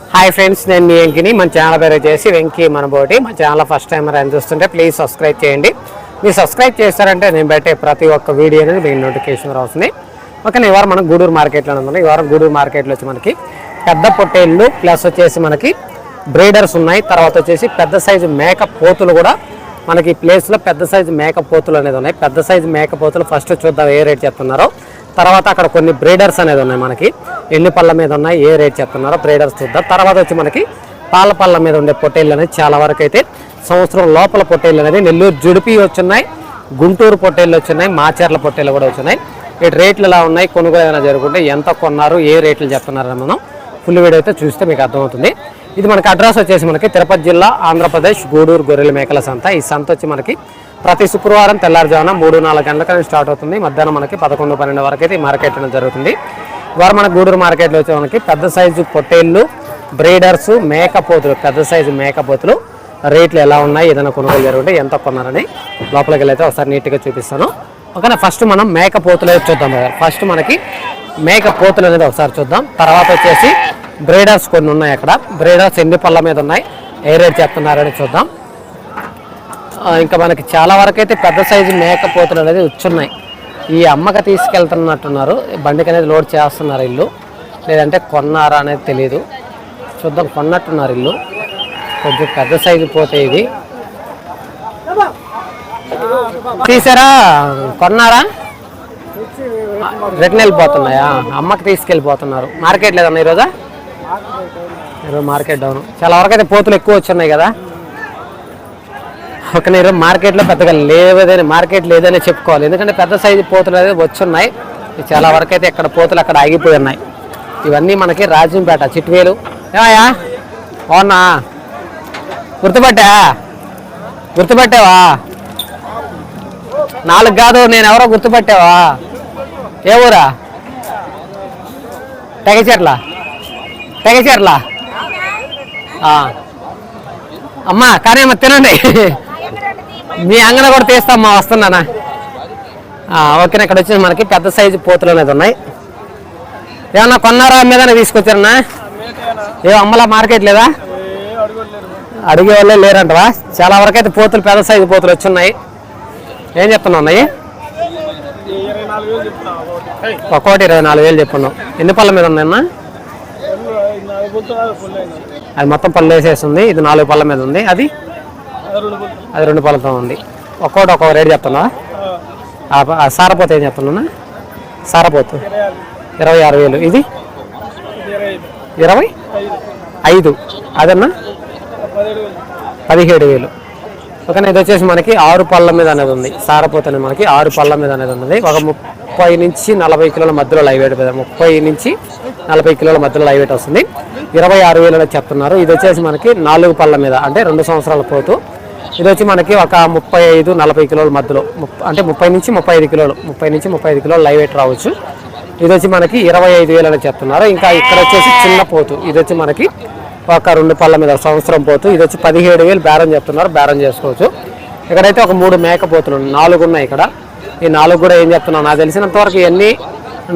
Hi friends నేను మీ వెంకిని. మన channel పేరు వచ్చేసి వెంకీ మనబోటి. మన ఛానల్ ఫస్ట్ టైం అని చూస్తుంటే ప్లీజ్ సబ్స్క్రైబ్ చేయండి. మీరు సబ్స్క్రైబ్ చేస్తారంటే నేను పెట్టే ప్రతి ఒక్క వీడియో అనేది మీకు నోటిఫికేషన్ వస్తుంది. ఓకే ఈ వారం మనం గూడూరు మార్కెట్లో ఉంది ఈ వారం గూడూరు మార్కెట్లో వచ్చి మనకి పెద్ద పొట్టేళ్ళు ప్లస్ వచ్చేసి మనకి బ్రీడర్స్ ఉన్నాయి. తర్వాత వచ్చేసి పెద్ద సైజు మేక పోతులు కూడా మనకి ఈ ప్లేస్లో పెద్ద సైజు మేక పోతులు అనేది ఉన్నాయి. పెద్ద సైజు మేక పోతులు ఫస్ట్ చూద్దాం ఏ రేట్ చెప్తున్నారో. తర్వాత అక్కడ కొన్ని బ్రీడర్స్ అనేది ఉన్నాయి మనకి. ఎన్ని పళ్ళ మీద ఉన్నాయి ఏ రేట్ చెప్తున్నారో బ్రీడర్స్ చూద్దాం. తర్వాత వచ్చి మనకి పాల పళ్ళ మీద ఉండే పొట్టేళ్ళు అనేది చాలా వరకు అయితే సంవత్సరం లోపల పొట్టేళ్ళు అనేది నెల్లూరు జుడిపి వచ్చున్నాయి గుంటూరు పొట్టేళ్ళు వచ్చున్నాయి మాచేర్ల పొట్టేళ్ళు కూడా వచ్చున్నాయి. ఇటు రేట్లు ఎలా ఉన్నాయి కొనుగోలు ఏమైనా జరుగుతుంటే ఎంత కొన్నారు ఏ రేట్లు చెప్తున్నారని మనం ఫుల్ వీడియో అయితే చూస్తే మీకు అర్థమవుతుంది. ఇది మనకి అడ్రస్ వచ్చేసి మనకి తిరుపతి జిల్లా ఆంధ్రప్రదేశ్ గూడూరు గొర్రెల మేకల సంత. ఈ సంత వచ్చి మనకి ప్రతి శుక్రవారం తెల్లారుజామున మూడు నాలుగు గంటలకని స్టార్ట్ అవుతుంది. మధ్యాహ్నం మనకి పదకొండు పన్నెండు వరకు అయితే ఈ మార్కెట్ అనేది జరుగుతుంది. వారు మన గూడూరు మార్కెట్లో వచ్చే మనకి పెద్ద సైజు పొట్టేళ్ళు బ్రీడర్స్ మేకపోతులు. పెద్ద సైజు మేకపోతులు. రేట్లు ఎలా ఉన్నాయి? ఏదైనా కొనుగోలు జరుగుంటే ఎంత కొన్నారని లోపలికి వెళ్ళైతే ఒకసారి నీట్గా చూపిస్తాను. ఓకేనా? ఫస్ట్ మనం మేకపోతులు అయితే చూద్దాం ఫస్ట్ మనకి మేకపోతులు అనేది ఒకసారి చూద్దాం. తర్వాత వచ్చేసి బ్రీడర్స్ కొన్ని ఉన్నాయి అక్కడ. బ్రీడర్స్ ఎన్ని పళ్ళ మీద ఉన్నాయి? ఏ రేట్ చెప్తున్నారని చూద్దాం. ఇంకా మనకి చాలా వరకు అయితే పెద్ద సైజు మేకపోతులు అనేది వచ్చున్నాయి. ఈ అమ్మక తీసుకెళ్తున్నట్టున్నారు. బండికి అనేది లోడ్ చేస్తున్నారు ఇల్లు. లేదంటే కొన్నారా అనేది తెలియదు చూద్దాం కొన్నట్టున్నారు ఇల్లు. కొంచెం పెద్ద సైజు పోతే ఇది. తీసారా? కొన్నారా? రిటర్న్ వెళ్ళిపోతున్నాయా? అమ్మకి తీసుకెళ్ళిపోతున్నారు. మార్కెట్ లేదన్నా ఈరోజా? ఈరోజు మార్కెట్ డౌన్. చాలా వరకు అయితే పోతులు ఎక్కువ వచ్చున్నాయి కదా. ఒక నేను మార్కెట్లో పెద్దగా లేవదని మార్కెట్ లేదని చెప్పుకోవాలి. ఎందుకంటే పెద్ద సైజు పోతులు అనేది వచ్చున్నాయి. చాలా వరకు అయితే ఇక్కడ పోతులు అక్కడ ఆగిపోయి ఉన్నాయి. ఇవన్నీ మనకి రాజంపేట చిట్వేలు. ఏమయ్యా? అవునా గుర్తుపట్టా? గుర్తుపట్టావా? నాలుగు కాదు నేను ఎవరో గుర్తుపట్టావా? ఏ ఊరా? తెగచెర్ల? తెగచెర్ల? అమ్మా కానీ అమ్మ తినండి. మీ అంగన కూడా తీస్తామ్మా వస్తున్నానా? ఓకేనా ఇక్కడ వచ్చి మనకి పెద్ద సైజు పోతులు అనేది ఉన్నాయి. ఏమన్నా కొన్నారా మీదనే తీసుకొచ్చారన్నా? ఏ అమ్మలా మార్కెట్ లేదా? అడిగే వాళ్ళే లేరంటవా? చాలా వరకు అయితే పోతులు పెద్ద సైజు పోతులు వచ్చున్నాయి ఏం చెప్తున్నావు ఉన్నాయి ఒక్కోటి ఇరవై నాలుగు వేలు చెప్పున్నాం. ఎన్ని పళ్ళ మీద ఉందన్నా అది మొత్తం పళ్ళు వేసేస్తుంది ఇది నాలుగు పళ్ళ మీద ఉంది. అది? అది రెండు పళ్ళతో ఉంది. ఒక్కోటి ఒక్కొక్క రేటు చెప్తున్నా ఆ సారపోతే ఏం చెప్తున్నా సారపోతు. ఇరవై ఆరు వేలు. ఇది? ఇరవై? ఐదు. అదన్నా? పదిహేడు వేలు. ఓకేనా ఇది వచ్చేసి మనకి ఆరు పళ్ళ మీద అనేది ఉంది. సారపోత అనేది మనకి ఆరు పళ్ళ మీద అనేది ఉంది ఒక ముప్పై నుంచి నలభై కిలోల మధ్యలో లైవ్ వెయిట్ ముప్పై నుంచి నలభై కిలోల మధ్యలో లైవ్ వెయిట్ వస్తుంది. ఇరవై ఆరు వేలు చెప్తున్నారు. ఇది వచ్చేసి మనకి నాలుగు పళ్ళ మీద అంటే రెండు సంవత్సరాల పోతూ. ఇది వచ్చి మనకి ఒక ముప్పై ఐదు నలభై కిలోల మధ్యలో. అంటే ముప్పై నుంచి ముప్పై ఐదు కిలోలు. ముప్పై నుంచి ముప్పై ఐదు కిలోలు లైవ్ వెయిట్ రావచ్చు. ఇది వచ్చి మనకి ఇరవై ఐదు వేలు అని చెప్తున్నారు. ఇంకా ఇక్కడ వచ్చేసి చిన్న పోతు. ఇది వచ్చి మనకి ఒక రెండు పళ్ళ మీద సంవత్సరం పోతు. ఇది వచ్చి పదిహేడు వేలు బేరం చెప్తున్నారు. బేరం చేసుకోవచ్చు. ఇక్కడైతే ఒక మూడు మేక పోతులు ఉన్నాయి. నాలుగు ఉన్నాయి ఇక్కడ. ఈ నాలుగు కూడా ఏం చెప్తున్నాను నాకు తెలిసినంత వరకు ఇవన్నీ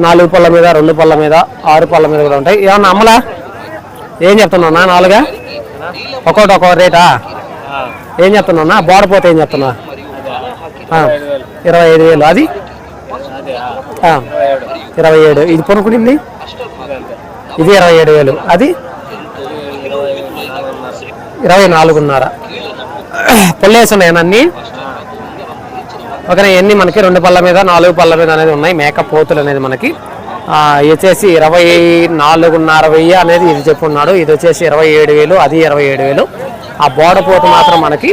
నాలుగు పళ్ళ మీద రెండు పళ్ళ మీద ఆరు పళ్ళ మీద కూడా ఉంటాయి. ఏమన్నా అమ్మలా? ఏం చెప్తున్నావు? నా నాలుగా? ఒకటి ఒక్కొక్క రేటా? ఏం చెప్తున్నా బోడపోతే ఏం చెప్తున్నా ఇరవై ఐదు వేలు. అది? ఇరవై ఏడు. ఇది కొనుక్కుంది ఇది ఇరవై ఏడు వేలు. అది? ఇరవై నాలుగున్నర. పుల్లేసి ఉన్నాయి ఓకే ఎన్ని మనకి? రెండు పళ్ళ మీద నాలుగు పళ్ళ మీద అనేది ఉన్నాయి. మేక పోతులు అనేది మనకి. ఇది వచ్చేసి ఇరవై నాలుగున్నర వెయ్యి అనేది ఇది చెప్పున్నాడు. ఇది వచ్చేసి ఇరవై ఏడు వేలు అది ఇరవై ఏడు వేలు. ఆ బోడ పోతు మాత్రం మనకి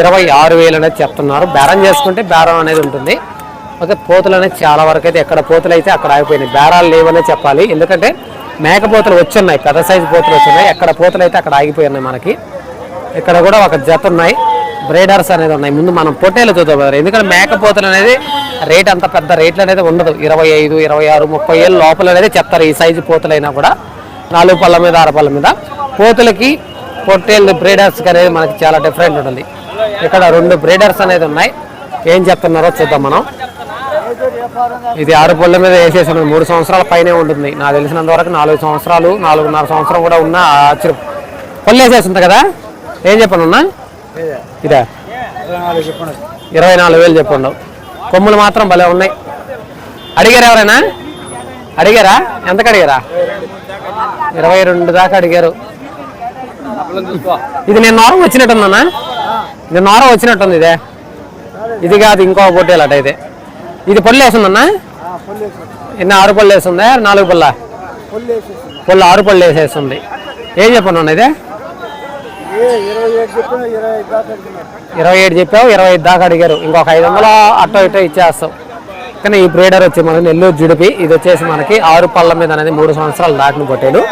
ఇరవై ఆరు వేలు అనేది చెప్తున్నారు. బేరం చేసుకుంటే బేరం అనేది ఉంటుంది. ఓకే పోతులు అనేది చాలా వరకు అయితే ఎక్కడ పోతులు అయితే అక్కడ ఆగిపోయినాయి. బేరాలు లేవనే చెప్పాలి. ఎందుకంటే మేకపోతులు వచ్చున్నాయి పెద్ద సైజు పోతులు వచ్చున్నాయి. ఎక్కడ పోతులు అయితే అక్కడ ఆగిపోయి ఉన్నాయి మనకి. ఇక్కడ కూడా ఒక జత ఉన్నాయి. బ్రేడర్స్ అనేది ఉన్నాయి. ముందు మనం పొట్టేలు చూద్దాం ఎందుకంటే మేకపోతలు అనేది రేట్ అంత పెద్ద రేట్లు అనేది ఉండదు. ఇరవై ఐదు ఇరవై ఆరు ముప్పై ఏళ్ళు లోపల అనేది చెప్తారు ఈ సైజు పోతులైనా కూడా. నాలుగు పళ్ళ మీద ఆరు పళ్ళ మీద. పోతులకి పొట్టేళ్ళు బ్రీడర్స్కి అనేది మనకి చాలా డిఫరెంట్ ఉంటుంది. ఇక్కడ రెండు బ్రీడర్స్ అనేది ఉన్నాయి. ఏం చెప్తున్నారో చూద్దాం మనం. ఇది ఆరు పొళ్ళ మీద వేసేసి మూడు సంవత్సరాల పైనే ఉంటుంది. నాకు తెలిసినంత వరకు నాలుగు సంవత్సరాలు నాలుగున్నర సంవత్సరం కూడా ఉన్న ఆశ్చర్యం పొల్లు వేసేసింది కదా? ఏం చెప్పనున్నా ఇదా? ఇరవై నాలుగు వేలు చెప్పండు. కొమ్ములు మాత్రం భలే ఉన్నాయి. అడిగారు ఎవరైనా? అడిగారా? ఎంతకు అడిగారా? ఇరవై రెండు దాకా అడిగారు. ఇది నేను నోరం వచ్చినట్టుందన్నా. ఇది నోరం వచ్చినట్టుంది ఇదే. ఇది కాదు ఇంకో పొట్టేలు అట ఇది. పళ్ళు వేసిందన్నా? ఎన్ని ఆరు పళ్ళు వేసిందా? నాలుగు పళ్ళ పళ్ళు ఆరు పళ్ళు వేసేస్తుంది. ఏం చెప్పను ఇదే? ఇరవై ఏడు చెప్పావు ఇరవై ఐదు దాకా అడిగారు. ఇంకొక ఐదు వందలు అట్టో ఇటో ఇచ్చేస్తాం కానీ ఈ బ్రీడర్ వచ్చి మనకి నెల్లూరు జుడిపి. ఇది వచ్చేసి మనకి ఆరు పళ్ళ మీద అనేది మూడు సంవత్సరాలు దాటిన పొట్టేలు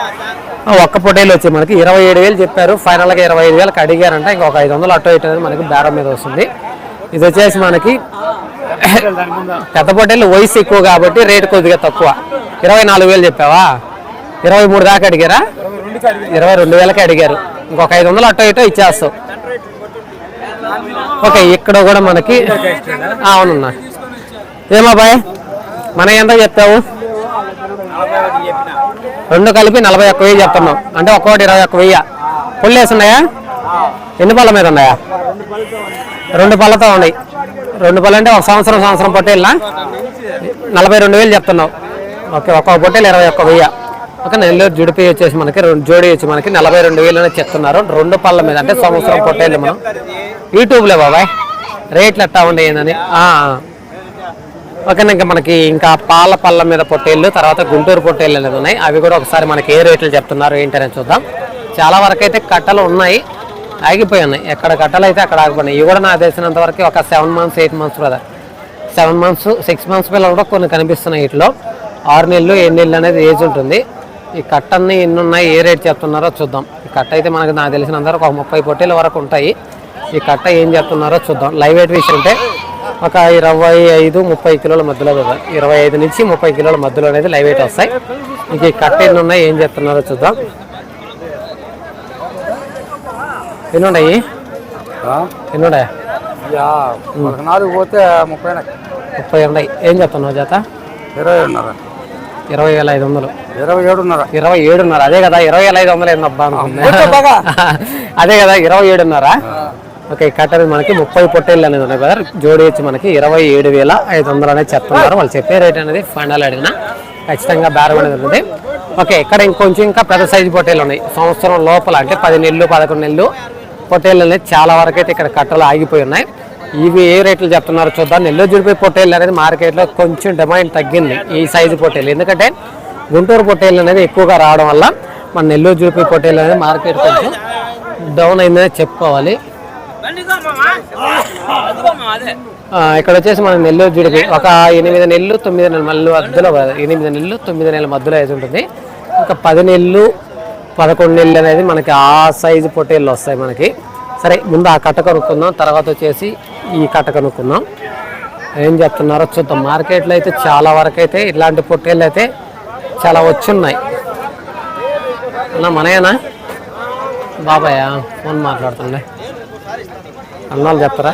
ఒక్క పొట్టేలు వచ్చి మనకి ఇరవై ఏడు వేలు చెప్పారు. ఫైనల్గా ఇరవై ఐదు వేలకు అడిగారంటే. ఇంకొక ఐదు వందలు అటు ఇటో అనేది మనకి బేరం మీద వస్తుంది. ఇది వచ్చేసి మనకి పెద్ద పొట్టేలు వయసు ఎక్కువ కాబట్టి రేటు కొద్దిగా తక్కువ. ఇరవై నాలుగు వేలు చెప్పావా? ఇరవై మూడు దాకా అడిగారా? ఇరవై రెండు వేలకి అడిగారు. ఇంకొక ఐదు వందలు అటు ఇటో ఇచ్చేస్తావు ఓకే ఇక్కడ కూడా మనకి అవునన్నా. ఏమా బాయ్ మన ఎంత చెప్పావు? రెండు కలిపి నలభై ఒక్క వెయ్యి చెప్తున్నాం. అంటే ఒక్కోటి ఇరవై ఒక్క వెయ్యి. పుల్లు వేసి ఉన్నాయా ఎన్ని పళ్ళ మీద ఉన్నాయా? రెండు పళ్ళతో ఉన్నాయి. రెండు పళ్ళు అంటే ఒక సంవత్సరం సంవత్సరం పొట్టేళ్ళ నలభై రెండు వేలు చెప్తున్నావు ఓకే ఒక్కొక్క పొట్టేలు ఇరవై ఒక్క వెయ్యి. ఒక నెల్లూరు జుడిపి వచ్చేసి మనకి రెండు జోడి వచ్చి మనకి నలభై రెండు వేలు అనేది చెప్తున్నారు. రెండు పళ్ళ మీద అంటే సంవత్సరం పొట్టేళ్ళు మనం. యూట్యూబ్లో బాబాయ్. రేట్లు ఎట్టా ఉండేదని ఓకే ఇంకా మనకి ఇంకా పాల పళ్ళ మీద పొట్టేళ్ళు తర్వాత గుంటూరు పొట్టేళ్ళు అనేది ఉన్నాయి. అవి కూడా ఒకసారి మనకి ఏ రేట్లు చెప్తున్నారు ఏంటనే చూద్దాం. చాలా వరకు అయితే కట్టలు ఉన్నాయి. ఆగిపోయి ఉన్నాయి. ఎక్కడ కట్టలు అయితే అక్కడ ఆగిపోయినాయి. ఇవి కూడా నాకు తెలిసినంత వరకు ఒక సెవెన్ మంత్స్ ఎయిట్ మంత్స్ కదా సెవెన్ మంత్స్ సిక్స్ మంత్స్ పిల్లలు కూడా కొన్ని కనిపిస్తున్నాయి వీటిలో. ఆరు నెలలు ఏడు నెలలు అనేది ఏజ్ ఉంటుంది. ఈ కట్టన్ని ఎన్ని ఉన్నాయి ఏ రేట్ చెప్తున్నారో చూద్దాం. ఈ కట్ట అయితే మనకు నాకు తెలిసినంత వరకు ఒక ముప్పై పొట్టేల వరకు ఉంటాయి. ఈ కట్ట ఏం చెప్తున్నారో చూద్దాం. లైవ్ వెయిట్ విషయం అంటే ఒక ఇరవై ఐదు ముప్పై కిలోల మధ్యలో కదా. ఇరవై ఐదు నుంచి ముప్పై కిలోల మధ్యలో అనేది లైవ్ వెయిట్ వస్తాయి. ఇంక కట్ట ఎన్ని ఉన్నాయి ఏం చెప్తున్నారో చూద్దాం. ఎన్ని ఉన్నాయి? ఎన్ని ఉన్నాయి? నాలుగు పోతే ముప్పై ముప్పై ఉన్నాయి. ఏం చెప్తున్నావు చేత ఇరవై ఉన్నర ఇరవై వేల ఐదు వందలు. ఇరవై ఏడున్నర. ఇరవై ఏడున్నర. అదే కదా ఇరవై వేల ఐదు వందలు ఏందబ్బా అదే కదా ఇరవై ఏడున్నర. ఓకే కట్టలు మనకి ముప్పై పొట్టేళ్ళు అనేది ఉన్నాయి కదా జోడి వచ్చి మనకి ఇరవై ఏడు వేల ఐదు వందలు అనేది చెప్తున్నారు. వాళ్ళు చెప్పే రేట్ అనేది ఫైనల్ అడిగిన ఖచ్చితంగా బేరం అనేది ఉంటుంది ఓకే ఇక్కడ ఇంకొంచెం ఇంకా పెద్ద సైజు పొట్టేళ్ళు ఉన్నాయి. సంవత్సరం లోపల అంటే పది నెలలు పదకొండు నెలలు పొట్టేళ్ళు అనేది చాలా వరకు అయితే ఇక్కడ కట్టలు ఆగిపోయి ఉన్నాయి. ఇవి ఏ రేట్లు చెప్తున్నారు చూద్దాం. నెల్లూరు జుడిపి పొట్టేళ్ళు అనేది మార్కెట్లో కొంచెం డిమాండ్ తగ్గింది ఈ సైజు పొట్టేళ్ళు. ఎందుకంటే గుంటూరు పొట్టేళ్ళు అనేది ఎక్కువగా రావడం వల్ల మన నెల్లూరు జుడిపి పొట్టేళ్ళు అనేది మార్కెట్ కొంచెం డౌన్ అయిందని చెప్పుకోవాలి. ఇక్కడ వచ్చేసి మన నెల్లూరు జుడిపి ఒక ఎనిమిది నెలలు తొమ్మిది నెలల మధ్యలో ఎనిమిది నెలలు తొమ్మిది నెలల మధ్యలో అయితే ఉంటుంది. ఇంకా పది నెలలు పదకొండు నెలలు అనేది మనకి ఆ సైజు పొట్టేళ్ళు వస్తాయి మనకి. సరే ముందు ఆ కట్ట కనుక్కుందాం. తర్వాత వచ్చేసి ఈ కట్ట కనుక్కుందాం. ఏం చెప్తున్నారో చూద్దాం. మార్కెట్లో అయితే చాలా వరకు అయితే ఇలాంటి పొట్టేళ్ళు అయితే చాలా వచ్చున్నాయి. అన్నా మనయేనా? బాబాయ్ ఫోన్ మాట్లాడుతుండే. అన్నాళ్ళు చెప్తారా?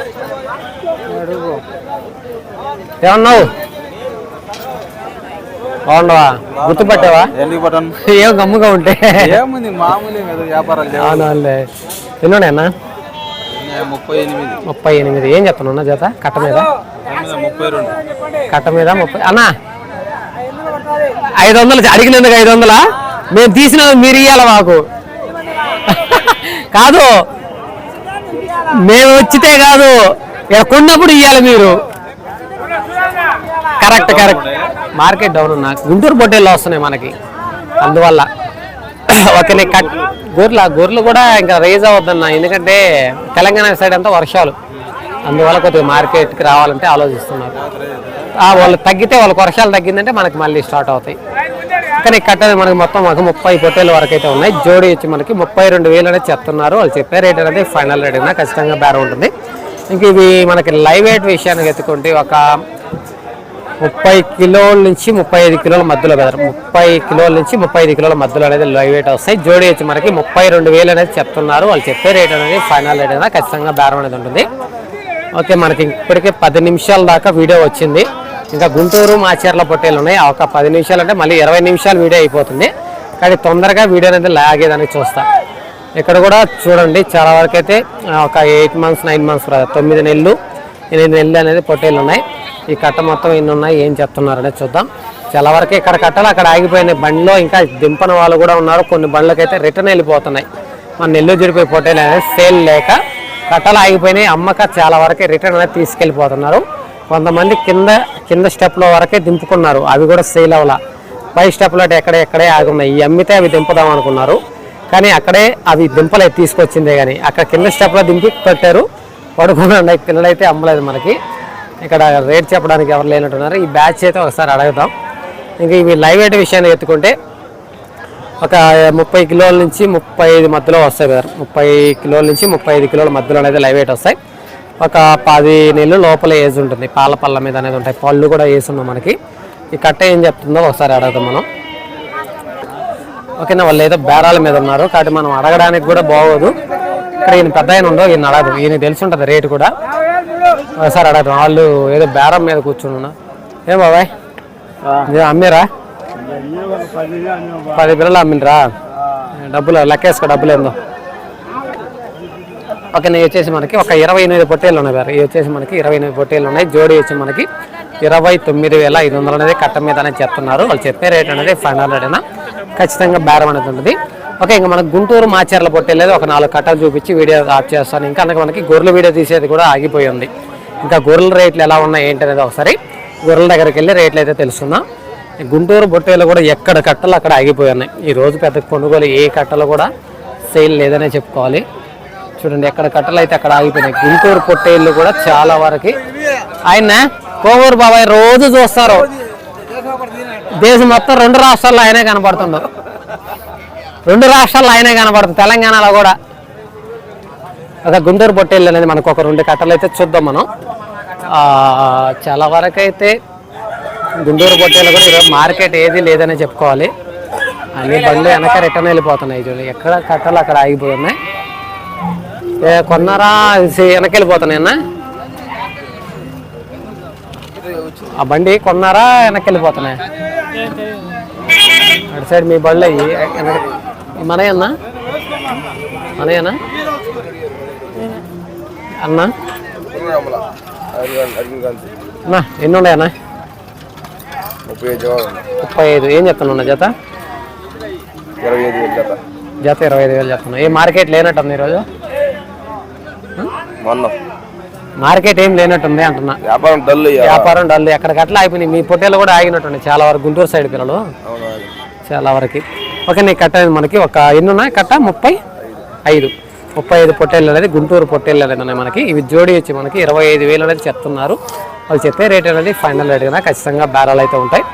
ఏమన్నావు? బాగుండవా గుర్తుపట్టావా? ఎందుకు పట్టాను? ఏం గమ్ముగా ఉంటే. ఏముంది మామూలు కదా వ్యాపారాలు ఎన్నున్నాయన్నా ముప్పై ఎనిమిది. ముప్పై ఎనిమిది. ఏం చెప్తున్నా జత? కట్ట మీద? ముప్పై రెండు. కట్ట మీద ముప్పై అన్నా! ఐదు వందలు అడిగినందుకు ఐదు వందలా? మేము తీసిన మీరు ఇవ్వాలి మాకు? కాదు. మేము వచ్చితే కాదు ఇక్కడ కొన్నప్పుడు ఇవ్వాలి మీరు. కరెక్ట్ కరెక్ట్ మార్కెట్ డౌన్ ఉన్నా గుంటూరు పొట్టేళ్ళు వస్తున్నాయి మనకి. అందువల్ల ఓకే కట్ గొర్రెలు గొర్రెలు కూడా ఇంకా రేజ్ అవ్వద్దన్న ఎందుకంటే తెలంగాణ సైడ్ అంతా వర్షాలు. అందువల్ల కొద్దిగా మార్కెట్కి రావాలంటే ఆలోచిస్తున్నారు. వాళ్ళు తగ్గితే వాళ్ళకి వర్షాలు తగ్గిందంటే మనకి మళ్ళీ స్టార్ట్ అవుతాయి. కానీ కట్టాలి మనకి మొత్తం ఒక ముప్పై పొట్టేల వరకు అయితే ఉన్నాయి. జోడి వచ్చి మనకి ముప్పై రెండు వేలు అనేది చెప్తున్నారు. వాళ్ళు చెప్పే రేట్ అనేది ఫైనల్ రేట్ అయినా ఖచ్చితంగా బేరం ఉంటుంది. ఇంక ఇవి మనకి లైవ్ వెయిట్ విషయానికి ఎత్తుకుంటే ఒక ముప్పై కిలోల నుంచి ముప్పై ఐదు కిలోల మధ్యలో కదా. ముప్పై కిలోల నుంచి ముప్పై ఐదు కిలోల మధ్యలో అనేది లైవ్ వెయిట్ వస్తాయి. జోడి వచ్చి మనకి ముప్పై రెండు వేలు అనేది చెప్తున్నారు. వాళ్ళు చెప్పే రేట్ అనేది ఫైనల్ రేట్ అయినా ఖచ్చితంగా బేరం అనేది ఉంటుంది. ఓకే మనకి ఇప్పటికే పది నిమిషాల దాకా వీడియో వచ్చింది. ఇంకా గుంటూరు మాచర్ల పొట్టేలు ఉన్నాయి. ఆ ఒక పది నిమిషాలు అంటే మళ్ళీ ఇరవై నిమిషాలు వీడియో అయిపోతుంది. కానీ తొందరగా వీడియో అనేది లాగేదానికి చూస్తా. ఇక్కడ కూడా చూడండి చాలా వరకు అయితే ఒక ఎయిట్ మంత్స్ నైన్ మంత్స్ తొమ్మిది నెలలు ఎనిమిది నెలలు అనేది పొట్టేలు ఉన్నాయి. ఈ కట్ట మొత్తం ఎన్ని ఉన్నాయి ఏం చెప్తున్నారు చూద్దాం. చాలా వరకు ఇక్కడ కట్టలు అక్కడ ఆగిపోయినాయి. బండిలో ఇంకా దింపని వాళ్ళు కూడా ఉన్నారు. కొన్ని బండ్లకైతే రిటర్న్ వెళ్ళిపోతున్నాయి. మన నెల్లూరు జరిపోయి పొట్టేలు అనేది సేల్ లేక కట్టలు ఆగిపోయినాయి. అమ్మక చాలా వరకే రిటర్న్ అనేది తీసుకెళ్ళిపోతున్నారు. కొంతమంది కింద కింద స్టెప్లో వరకే దింపుకున్నారు. అవి కూడా సేల్ అవ్వాల పై స్టెప్లో అంటే ఎక్కడే ఎక్కడే ఆగున్నాయి. ఈ అమ్మితే అవి దింపుదాం అనుకున్నారు. కానీ అక్కడే అవి దింపలేదు తీసుకొచ్చిందే కానీ అక్కడ కింద స్టెప్లో దింపి పెట్టారు. పడుకుని పిల్లలైతే అమ్మలేదు మనకి. ఇక్కడ రేట్ చెప్పడానికి ఎవరు లేనట్టున్నారు. ఈ బ్యాచ్ అయితే ఒకసారి అడుగుదాం. ఇంకా ఇవి లైవ్ వెయిట్ విషయాన్ని ఎత్తుకుంటే ఒక ముప్పై కిలోల నుంచి ముప్పై ఐదు మధ్యలో వస్తాయి కదా ముప్పై కిలోల నుంచి ముప్పై ఐదు కిలోల మధ్యలో అనేది లైవ్ వెయిట్ వస్తాయి. ఒక పది నెలలు లోపల ఏజ్ ఉంటుంది. పాల పళ్ళ మీద అనేది ఉంటాయి. పళ్ళు కూడా వేసి ఉన్నాయి మనకి. ఈ కట్ట ఏం చెప్తుందో ఒకసారి అడుగుదాం మనం. ఓకేనా? వాళ్ళు ఏదో బేరాల మీద ఉన్నారు. కాబట్టి మనం అడగడానికి కూడా బాగోదు. ఇక్కడ ఈయన పెద్ద ఆయన ఉండవు ఈయన అడగదు. ఈయన తెలిసి ఉంటుంది రేటు కూడా. ఒకసారి అడగదు. వాళ్ళు ఏదో బేరం మీద కూర్చుని ఉన్నారు. ఏం బాబాయ్? అమ్మిరా? పది పిల్లలు అమ్మినరా డబ్బులు లెక్కేసుకో డబ్బులు ఏందో. ఓకే నేను వచ్చేసి మనకి ఒక ఇరవై ఎనిమిది పొట్టేళ్ళు ఉన్నాయి వేరే ఇవి వచ్చేసి మనకి ఇరవై ఎనిమిది పొట్టేళ్ళు ఉన్నాయి. జోడి వచ్చి మనకి ఇరవై తొమ్మిది వేల ఐదు వందలు అనేది కట్ట మీద అనేది చెప్తున్నారు. వాళ్ళు చెప్పే రేట్ అనేది ఫైవ్ హండ్రెడ్ అయినా ఖచ్చితంగా బేరం అనేది ఉంటుంది. ఓకే ఇంకా మనకు గుంటూరు మాచర్ల పొట్టేలేదు ఒక నాలుగు కట్టలు చూపించి వీడియో ఆఫ్ చేస్తాను. ఇంకా అందుకే మనకి గొర్రెల వీడియో తీసేది కూడా ఆగిపోయి ఉంది. ఇంకా గొర్రెల రేట్లు ఎలా ఉన్నాయి ఏంటి అనేది ఒకసారి గొర్రెల దగ్గరికి వెళ్ళి రేట్లు అయితే తెలుసుకుందాం. గుంటూరు పొట్టేలు కూడా ఎక్కడ కట్టలు అక్కడ ఆగిపోయి ఉన్నాయి. ఈ రోజు పెద్ద కొనుగోలు ఏ కట్టలు కూడా సేల్ లేదనే చెప్పుకోవాలి. చూడండి ఎక్కడ కట్టలు అయితే అక్కడ ఆగిపోయినాయి. గుంటూరు పొట్టేళ్ళు కూడా చాలా వరకు. ఆయన కోవూరు బాబాయ్ రోజు చూస్తారు. దేశం మొత్తం రెండు రాష్ట్రాల్లో ఆయనే కనపడుతుండవు రెండు రాష్ట్రాల్లో ఆయనే కనపడుతుంది తెలంగాణలో కూడా. అదే గుంటూరు పొట్టేళ్ళు అనేది మనకు ఒక రెండు కట్టలు అయితే చూద్దాం మనం. చాలా వరకు అయితే గుంటూరు పొట్టేళ్ళు కూడా ఈరోజు మార్కెట్ ఏది లేదనే చెప్పుకోవాలి. అన్ని బండ్లు వెనక రిటర్న్ వెళ్ళిపోతున్నాయి చూడండి. ఎక్కడ కట్టలు అక్కడ ఆగిపోతున్నాయి కొన్నారా? అన్న ఆ బండి కొన్నారా? వెనక్కి వెళ్ళిపోతున్నాయి అటు సైడ్ మీ బళ్ళు అయ్యి ఈ మనయ్య అన్న అన్న? అన్న ఎన్ని ఉన్నాయన్నా ముప్పై ఐదు. ఏం చెప్తున్నా జత? ఇరవై ఐదు వేలు జత. జత ఇరవై ఐదు వేలు చెప్తున్నా ఏ మార్కెట్ లేనట్టుంది ఈరోజు? మొన్న. మార్కెట్ ఏం లేనట్టుంది అంటున్నా. వ్యాపారం డల్ వ్యాపారం డల్ ఎక్కడికట్లా అయిపోయినాయి. మీ పొట్టేలు కూడా ఆగినట్టుంది చాలా వరకు గుంటూరు సైడ్ పిల్లలు. చాలా వరకు. ఓకే నీ కట్ట మనకి ఒక ఎన్ని ఉన్నాయి కట్ట ముప్పై ఐదు. ముప్పై ఐదు పొట్టేళ్ళు అనేది గుంటూరు పొట్టేళ్ళు అనేది ఉన్నాయి మనకి. ఇవి జోడి వచ్చి మనకి ఇరవై ఐదు వేలు అనేది చెప్తున్నారు. వాళ్ళు చెప్పే రేట్ అనేది ఫైనల్ రేట్ కదా ఖచ్చితంగా బేరాలు అయితే ఉంటాయి.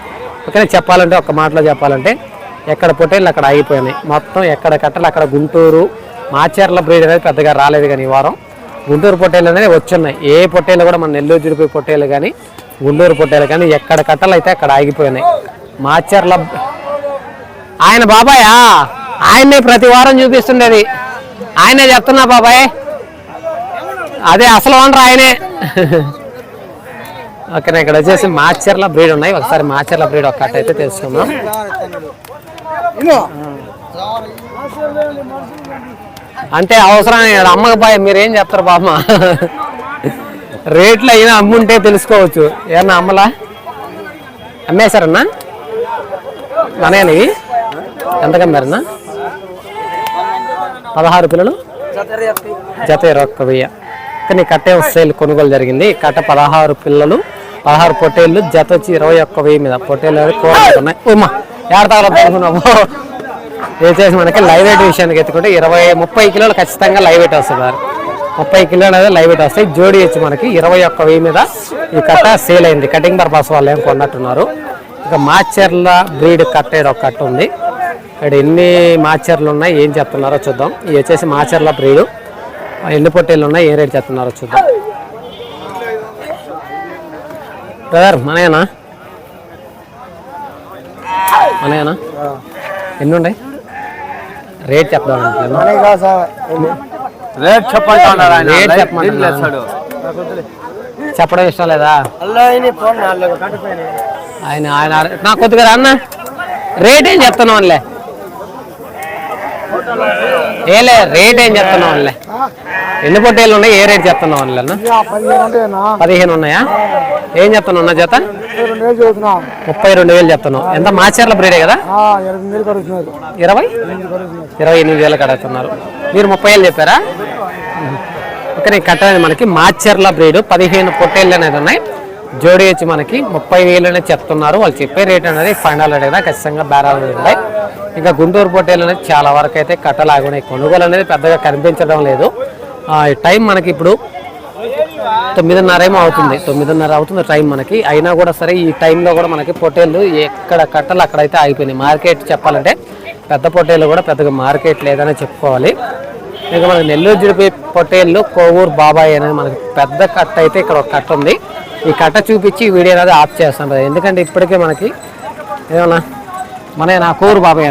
ఓకే చెప్పాలంటే ఒక మాటలో చెప్పాలంటే ఎక్కడ పొట్టేళ్ళు అక్కడ ఆగిపోయినాయి. మొత్తం ఎక్కడ కట్టలు అక్కడ గుంటూరు మాచర్ల బ్రీడ్ అనేది పెద్దగా రాలేదు కానీ ఈ వారం. గుంటూరు పొట్టేలు అనేది వచ్చున్నాయి. ఏ పొట్టేలు కూడా మన నెల్లూరు జిడిపి పొట్టేలు కానీ గుంటూరు పొట్టేలు కానీ ఎక్కడ కట్టలు అయితే అక్కడ ఆగిపోయినాయి. మాచర్ల ఆయన బాబాయా ఆయన్నే ప్రతి వారం చూపిస్తుండేది. ఆయనే చెప్తున్నా బాబాయ్. అదే అసలు ఓనర్ ఆయనే. ఓకేనా ఇక్కడ వచ్చేసి మాచర్ల బ్రీడ్ ఉన్నాయి. ఒకసారి మాచర్ల బ్రీడ్ ఒక్కట అయితే తెలుసుకుందాం. అంటే అవసరం లేదు. మీరేం చెప్తారు బామ్మ? రేట్లు అయినా అమ్ముంటే తెలుసుకోవచ్చు. ఏమన్నా అమ్మలా? అమ్మేశారన్నా? మనయని ఎంతకమ్మారన్నా పదహారు పిల్లలు జత ఇరవై ఒక్క వెయ్యి. కానీ కట్టే సేల్ కొనుగోలు జరిగింది. కట్ట పదహారు పిల్లలు పదహారు పొట్టేళ్ళు జత వచ్చి ఇరవై ఒక్క వెయ్యి మీద. పొట్టేళ్ళు అనేది ఉన్నాయి ఉమ్మా ఏడతాలో అనుకున్నాము మనకి లైవ్ వెయిట్ విషయానికి ఎత్తుకుంటే ఇరవై ముప్పై కిలోలు ఖచ్చితంగా లైవ్ వెయిట్ వస్తుంది సార్. ముప్పై కిలోలు అనేది లైవ్ వెయిట్ వస్తాయి. జోడి వచ్చి మనకి ఇరవై ఒక్క వెయ్యి మీద ఈ కట్ట సేల్ అయింది. కటింగ్ పర్పస్ వాళ్ళు ఏం కొన్నట్టున్నారు. ఇంకా మాచర్ల బ్రీడ్ కట్టేది ఒక కట్ట ఉంది. ఇక్కడ ఎన్ని మాచర్లు ఉన్నాయి ఏం చెప్తున్నారో చూద్దాం. ఇది వచ్చేసి మాచర్ల బ్రీడ్. ఎన్ని పొట్టేళ్ళు ఉన్నాయి ఏ రేట్ చెప్తున్నారో చూద్దాం. బ్రదర్ మనయేనా? మనయేనా? ఎన్ని ఉన్నాయి? రేట్ అనుకుంటున్నాను రేట్ చెప్పండి రేట్ చెప్పమంటున్నాను చెప్పడం ఇష్టం లేదా? ఆయన ఆయన నా కొద్దిగా రా అన్న రేట్ ఏం చెప్తున్నావు అనిలే ఏలే రేట్ ఏం చెప్తున్నావు ఎన్ని పొట్టేళ్ళు ఉన్నాయి? ఏ రేట్ చెప్తున్నావు పదిహేను ఉన్నాయా? ఏం చెప్తున్నావు అన్న జత? ముప్పై రెండు వేలు చెప్తున్నావు. ఎంత? మాచర్ల బ్రీడే కదా? ఇరవై? ఇరవై ఎనిమిది వేలు కడుగుతున్నారు. మీరు ముప్పై వేలు చెప్పారా? ఓకే నేను కట్టలేదు మనకి మాచర్ల బ్రీడ్ పదిహేను పొట్టేళ్ళు అనేది ఉన్నాయి. జోడి వచ్చి మనకి ముప్పై వేలు అనేది చెప్తున్నారు. వాళ్ళు చెప్పే రేట్ అనేది ఫైనల్ రేట్ కదా. ఖచ్చితంగా బేరాలు ఉంటాయి. ఇంకా గుంటూరు పొట్టేలు అనేది చాలా వరకు అయితే కట్టలాగున్నాయి కొనుగోలు అనేది పెద్దగా కనిపించడం లేదు. టైం మనకి ఇప్పుడు తొమ్మిదిన్నర ఏమో అవుతుంది. తొమ్మిదిన్నర అవుతుంది టైం మనకి. అయినా కూడా సరే ఈ టైంలో కూడా మనకి పొట్టేళ్ళు ఎక్కడ కట్టలు అక్కడైతే ఆగిపోయినాయి. మార్కెట్ చెప్పాలంటే పెద్ద పొట్టేళ్ళు కూడా పెద్దగా మార్కెట్ లేదని చెప్పుకోవాలి. ఇంకా మనకి నెల్లూరు జిడిపి పొట్టేళ్ళు కోవూరు బాబాయ్ అనేది మనకి పెద్ద కట్ట అయితే ఇక్కడ ఒక కట్ట ఉంది. ఈ కట్ట చూపించి వీడియో అనేది ఆఫ్ చేస్తాం ఎందుకంటే ఇప్పటికే మనకి ఏమన్నా మన నా కోవూరు బాబాయ్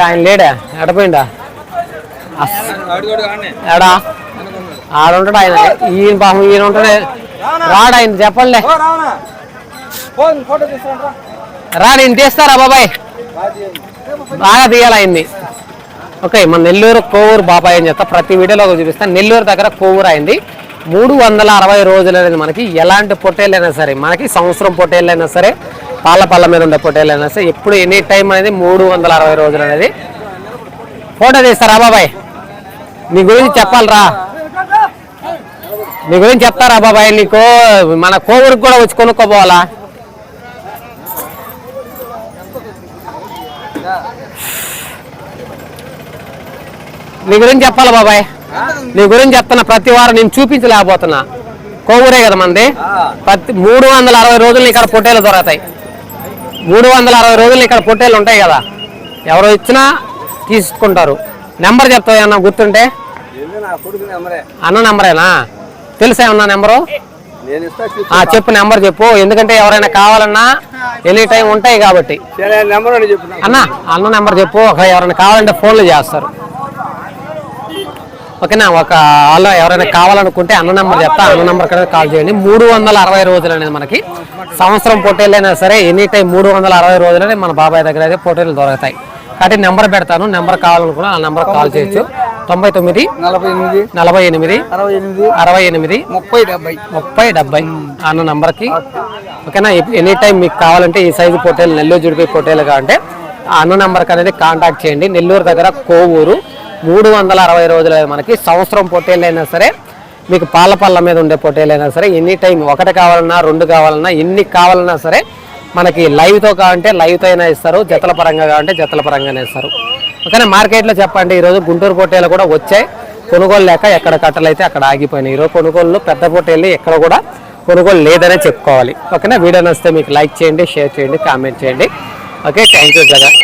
ఆయన లేడా ఎడపోయిందా ఎడా ఆడుంటాడు ఆయన ఈయన పాపం ఈయన ఉంటాడే రాడు ఆయన చెప్పండి రా నేను తీస్తారా బాబాయ్ బాగా తీయాలి ఆయన్ని ఓకే మన నెల్లూరు కోవూరు బాబాయ్ అని చెప్తా ప్రతి వీడియోలో చూపిస్తాను నెల్లూరు దగ్గర కోవూరు అయింది మూడు వందల అరవై రోజులు అనేది మనకి ఎలాంటి పొట్టేళ్ళైనా సరే మనకి సంవత్సరం పొట్టేళ్ళైనా సరే పాల పళ్ళ మీద ఉండే ఫోటోలు అనేసి ఎప్పుడు ఎనీ టైం అనేది మూడు వందల అరవై రోజులు అనేది. ఫోటో తీస్తారా బాబాయ్? నీ గురించి చెప్పాలరా. నీ గురించి చెప్తారా బాబాయ్? నీకు మన కోవూరుకి కూడా వచ్చి కొనుక్కోపోవాలా నీ గురించి చెప్పాలా బాబాయ్? నీ గురించి చెప్తున్నా ప్రతి వారం నేను చూపించలేకపోతున్నా. కోవూరే కదా మంది. ప్రతి మూడు వందల అరవై రోజులు ఇక్కడ పొట్టేలు దొరుకుతాయి. మూడు వందల అరవై రోజులు ఇక్కడ పొట్టేలు ఉంటాయి కదా. ఎవరు ఇచ్చినా తీసుకుంటారు. నెంబర్ చెప్తావు అన్న గుర్తుంటే? అన్న నెంబరేనా? తెలుసా ఏమన్నా నెంబరు? చెప్పు నెంబర్ చెప్పు. ఎందుకంటే ఎవరైనా కావాలన్నా ఎనీ టైం ఉంటాయి కాబట్టి. అన్న అన్న నెంబర్ చెప్పు. ఒక ఎవరైనా కావాలంటే ఫోన్లు చేస్తారు. ఓకేనా? ఒక వాళ్ళు ఎవరైనా కావాలనుకుంటే అన్న నెంబర్ చెప్తా. అన్న నెంబర్ కూడా కాల్ చేయండి. మూడు వందల అరవై రోజులు అనేది మనకి సంవత్సరం పొట్టేళ్ళైనా సరే ఎనీ టైం మూడు వందల అరవై రోజులనే మన బాబాయ్ దగ్గర అయితే పొట్టేలు దొరుకుతాయి. కాబట్టి నెంబర్ పెడతాను. నెంబర్ కావాలనుకున్నా ఆ నెంబర్ కాల్ చేయొచ్చు. తొంభై తొమ్మిది నలభై ఎనిమిది నలభై ఎనిమిది అరవై ఎనిమిది అరవై ఎనిమిది ముప్పై డెబ్బై. ముప్పై డెబ్బై అన్న నంబర్కి. ఓకేనా? ఎనీ టైం మీకు కావాలంటే ఈ సైజు పొట్టేలు నెల్లూరు జుడిపి పొట్టేలు కావాలంటే ఆ అన్న నంబర్కి అనేది కాంటాక్ట్ చేయండి. నెల్లూరు దగ్గర కోవూరు మూడు వందల అరవై రోజులు మనకి. సంవత్సరం పొట్టేళ్ళైనా అయినా సరే మీకు పాల పళ్ళ మీద ఉండే పొట్టేలు సరే ఎనీ టైం ఒకటి కావాలన్నా రెండు కావాలన్నా ఎన్ని కావాలన్నా సరే మనకి లైవ్తో కావాలంటే లైవ్తో అయినా ఇస్తారు జతల పరంగా కావాలంటే జతల పరంగానే ఇస్తారు. ఓకేనా? మార్కెట్లో చెప్పండి ఈరోజు గుంటూరు పొట్టేలు కూడా వచ్చాయి. కొనుగోలు లేక ఎక్కడ కట్టలైతే అక్కడ ఆగిపోయినాయి. ఈరోజు కొనుగోలు పెద్ద పొట్టేళ్ళు ఎక్కడ కూడా కొనుగోలు లేదనే చెప్పుకోవాలి. ఓకేనా? వీడియో నచ్చితే మీకు లైక్ చేయండి షేర్ చేయండి కామెంట్ చేయండి. Okay thank you Jagan